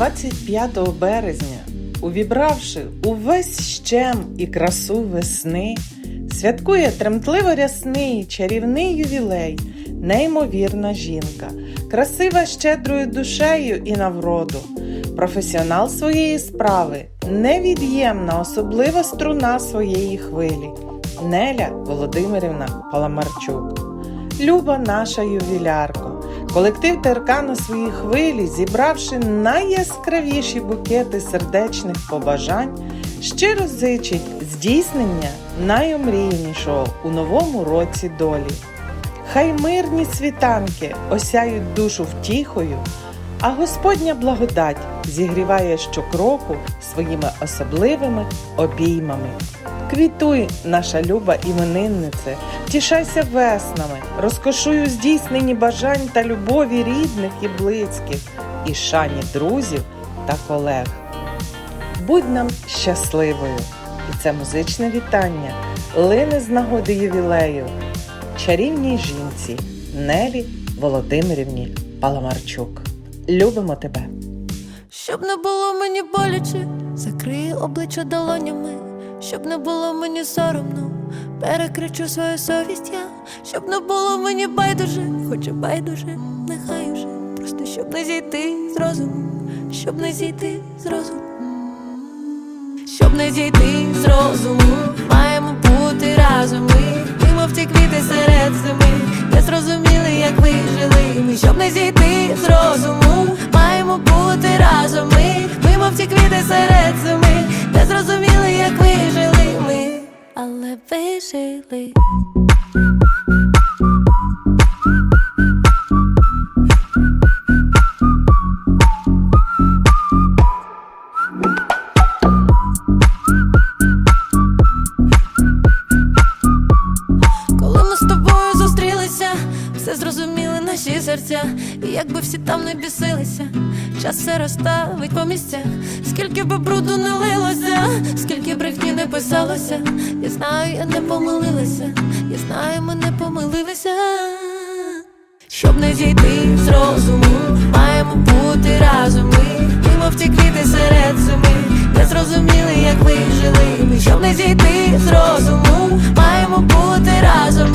25 березня, увібравши увесь щем і красу весни, святкує тремтливо рясний чарівний ювілей, неймовірна жінка, красива щедрою душею і навроду, професіонал своєї справи, невід'ємна особлива струна своєї хвилі. Неля Володимирівна Паламарчук. Люба наша ювілярко, колектив ТРК на своїй хвилі, зібравши найяскравіші букети сердечних побажань, щиро зичить здійснення найомріянішого у новому році долі. Хай мирні світанки осяють душу втіхою, а Господня благодать зігріває щокроку своїми особливими обіймами. Квітуй, наша люба імениннице, тішайся веснами, розкошуй у здійсненні бажань та любові рідних і близьких, і шані друзів та колег. Будь нам щасливою! І це музичне вітання лине з нагоди ювілею чарівній жінці Нелі Володимирівні Паламарчук. Любимо тебе! Щоб не було мені боляче, закрию обличчя долонями, щоб не було мені соромно, перекричу свою совість я, щоб не було мені байдуже, хоч і байдуже, нехай уже, просто щоб не зійти з розуму, щоб не зійти з розуму. Щоб не зійти з розуму, маємо бути разом ми, ми мов ті квіти серед зими, не зрозуміли, як ви жили. Ми щоб не зійти з розуму, маємо бути разом ми, ми мов ті квіти серед зими, не зрозуміли, crazily серця, і якби всі там не бісилися, час все розставить по місцях, скільки би бруду не лилося, скільки брехні не писалося, я знаю, я не помилилася, я знаю, ми не помилилися. Щоб не зійти з розуму, маємо бути разом ми, ми мов ті квіти серед зими, не зрозуміли, як ви жили. Щоб не зійти з розуму, маємо бути разом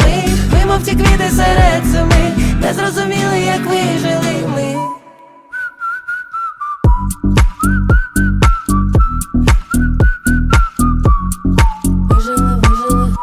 жовті квіти серед зими, не зрозуміли, як вижили ми. Вижили, вижили.